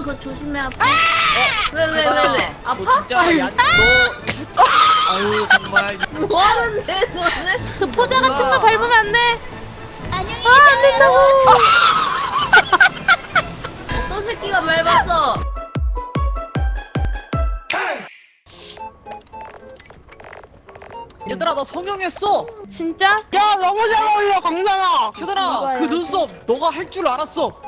강당 그거 조심해 아파. 왜왜 왜 왜? 너 아파? 진짜 야, 너 아유 정말 뭐 하는데 너는? 그 포자 같은 거? 밟으면 안 돼. 안녕히 아, 안 된다고. 어떤 새끼가 밟았어? 얘들아 나 성형했어 진짜? 야 너무 잘 어울려 강단아 얘들아 이거야. 그 눈썹 너가 할 줄 알았어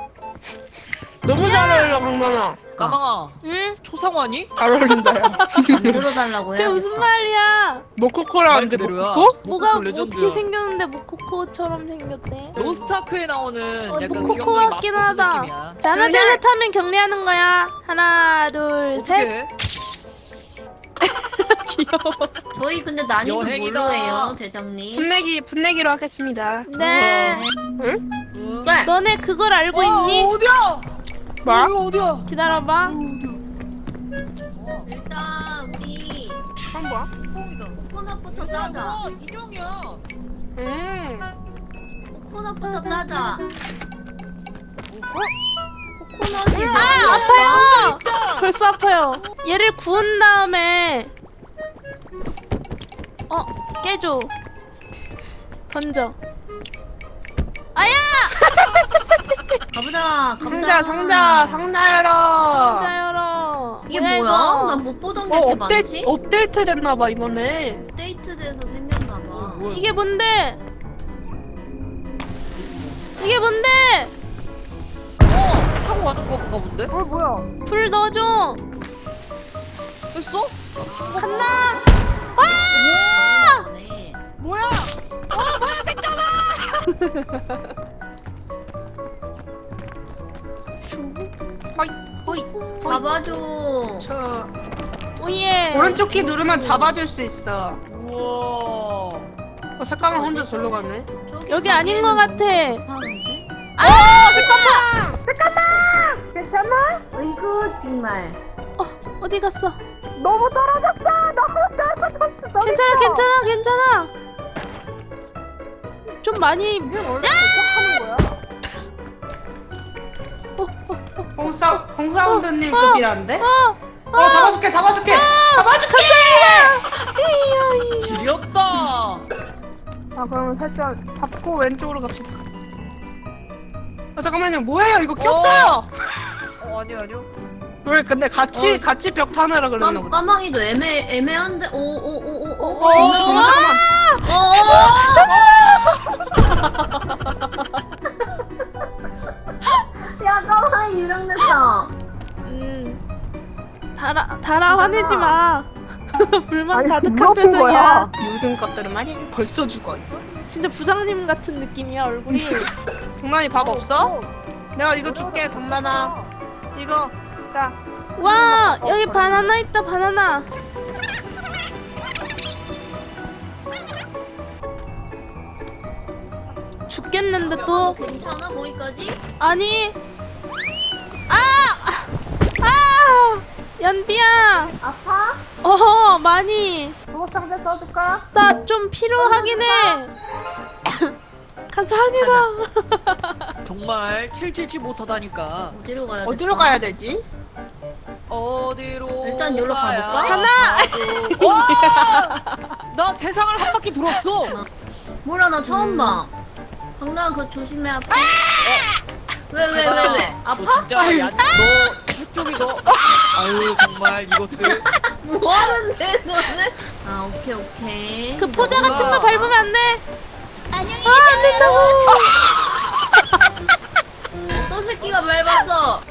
너무 잘 어울려 강단아 까망아 응? 초상화니? 잘 어울린다 야 만들어달라고 그게. 무슨 말이야? 모코코라는데 말 그대로야. 모코코? 뭐가 모코코 레전드야. 어떻게 생겼는데 모코코처럼 생겼대? 로스트아크에 나오는 어, 약간 모코코 귀염둥이 같긴 마스코트 하다. 느낌이야 자, 하나, 둘, 셋 하면 격리하는 거야. 하나, 둘, 셋. 어떻게 저희 근데 난이도 여행이다. 뭘로 해요 대장님? 분내기 분내기로 하겠습니다 네. 응? 네. 너네 그걸 알고 있니? 어디야? 뭐? 여기 어디야? 기다려봐. 일단 우리 한 뭐야? 코코넛부터 따자. 야, 인형이야 음 코코넛부터 따자. 코코넛이 아, 아파요! 벌써 아파요. 얘를 구운 다음에 어, 깨줘. 던져. 아야! 가보자. 상자 상자 상자 열어 자, 열어. 이게 뭐야, 뭐야? 난 못 보던 게 어 이렇게 업데이트 많지? 업데이트 됐나봐 이번에 업데이트 돼서 생겼나 봐. 뭐야? 이게 뭔데? 이게 뭔데? 어, 타고 가는 건가 본데? 어 뭐야 불 넣어줘. 했어? 간다. 네. 뭐야 잡아줘. 저 오예. 오른쪽 키 누르면 잡아줄 수 있어 우와 어 잠깐만 혼자 절로 가네 저기 여기 아닌 것 같아. 하는데? 괜찮아? 이거 정말. 어, 어디 갔어? 너무 떨어졌어 너무 떨어졌어 괜찮아, 괜찮아, 괜찮아. 좀 많이 공사 공사운드님 어, 급이란데? 어, 어. 잡아줄게 잡아줄게. 잡아줄게! 이야, 이. 지렸다. 아 그러면 살짝 잡고 왼쪽으로 갑시다. 아 잠깐만요. 뭐예요? 이거 꼈어요! 어. 아니요 아니요. 왜 근데 같이 어. 같이 벽 타느라 그랬나 깜, 보다. 까망이도 애매 애매한데. 오오오오오. 어 잠깐만 잠깐만 야 까망이 유령됐어. 음. 달아, 달아 화내지 마. 불만 가득한 표정이야. 요즘 것들은 말이야 벌써 죽어 진짜 부장님 같은 느낌이야 얼굴이. 동만이 밥 없어? 내가 이거 줄게 동만아 이거 자 와, 여기 바나나 있다 바나나. 죽겠는데 또 괜찮아 거기까지? 아니. 아, 아, 연비야. 아파? 어, 많이. 도어 상자 써줄까? 나 좀 필요하긴 해. 감사합니다. 정말 777 못하다니까 어디로 가야 돼? 어디로 가야 되지? 어디로 일단 여기로 가볼까? 하나 와! 나 세상을 한 바퀴 돌았어 몰라 나 처음 봐. 강당 그거 조심해 아파. 왜 왜 왜 왜? 너 아파? 진짜 야, 너 저쪽이 너 아유 정말 이것들 뭐 하는데 너는? 아 오케이 오케이. 그 포자 같은 거 밟으면 안 돼. 안녕히 아, 안 된다고. 어떤 새끼가 밟았어?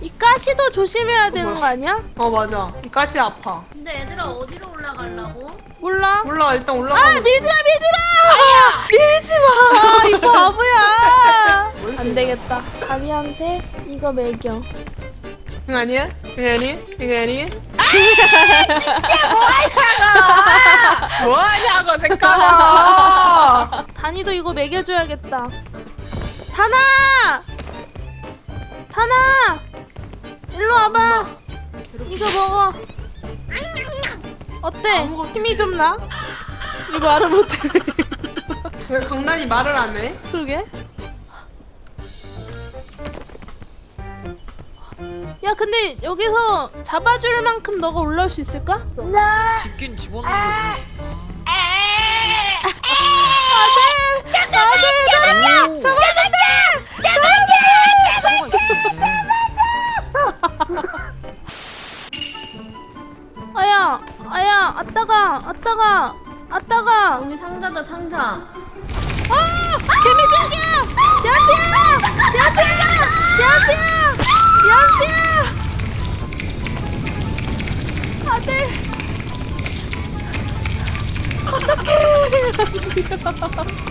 이 가시도 조심해야 되는 거 아니야? 어 맞아 이 가시 아파 근데 얘들아 어디로 올라가려고? 몰라. 몰라 일단 올라가 아, 밀지 마, 밀지 마. 밀지 마. 이 바보야. 안 되겠다. 가비한테 이거 먹여. 이거 아니야? 이거 아니야? 이거 아니야? 뭐하냐고 뭐하냐고 색깔아 단이도 이거 먹여줘야겠다. 단아! 단아! 일로 와봐. 이거 먹어. 어때? 힘이 좀 나? 이거 말을 못해. 왜 강단이 말을 안 해? 그러게. 야 근데 여기서 잡아줄 만큼 너가 올라올 수 있을까? 집긴 집어넣는데. 아들! 아들! 잡았는데! 아 아따가! 아따가! 아따가! 여기 상자다 상자. 아! 개미지옥이야! 야트야! 야트야! 야트야! 야트야! 아들!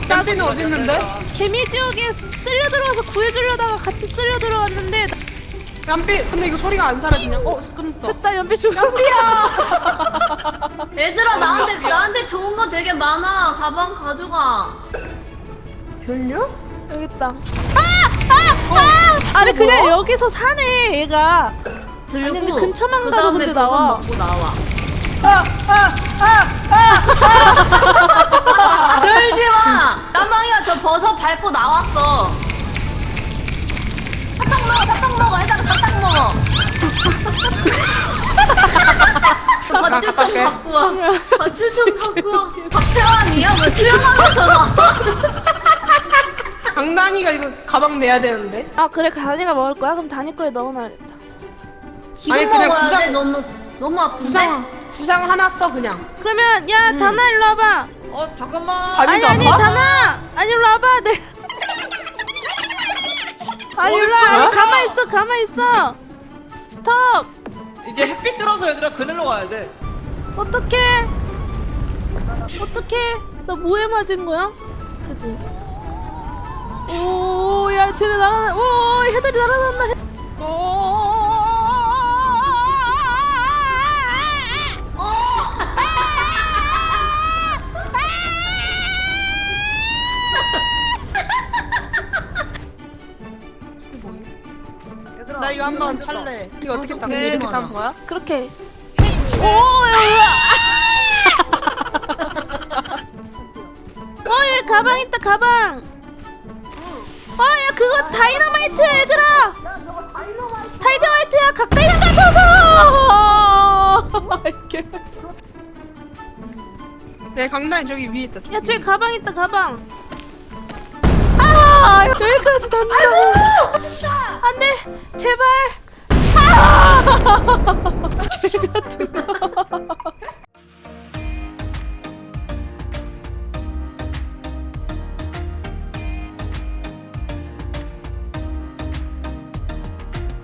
땀비는 어디 있는데? 개미지옥에 쓸려 들어가서 구해주려다가 같이 쓸려 들어갔는데 땀비 근데 이거 소리가 안 사라지냐? 어 끊었다. 됐다 연비 죽어 연비야 얘들아 나한테 나한테 좋은 거 되게 많아. 가방 가져가. 별려? 여기 있다 아! 아! 아! 아니 그냥 여기서 사네 얘가 들고 아니, 근데 근처만 그 가도 다음에 근데 나와. 먹고 나와. 아, 들지 마. 땀방이가 저 버섯 밟고 나왔어. 사탕 먹어, 사탕 먹어, 해당 사탕 좀 갖고 와. 박태환이야? 왜 수영하면서 강단이가 이거 가방 매야 되는데. 아 그래 다니가 먹을 거야? 그럼 다니 거에 넣어놔야겠다 지금 아니, 그냥 먹어야 부상- 돼. 너무 너무 아픈데. 부상 부상 하나 써 그냥. 그러면 야 다나 일로 와봐 어 잠깐만. 아니, 아니 아파? 다나 아니 일로 와봐 네 아니 일로 와 아니 가만 있어 가만 있어 스톱 이제 햇빛 들어서 얘들아 그늘로 가야 돼. 어떡해 어떡해 나 뭐에 맞은 거야? 그지 오야 쟤네 날아나 오 해달이 날아난다 해. 나 이거 한번 탈래. 이거 어떻게 타? 되게 이렇게. 타는 거야? 그렇게 어얘 가방 있다 가방. 어야 그거 다이너마이트 얘들아. 다이너마이트야 가까이 가까워서 이렇게. 네 강단이 저기 위에 있다. 야 저기 가방 있다 가방. 아 여기까지 닿는다고. 안돼 제발. 아! 개 같은 거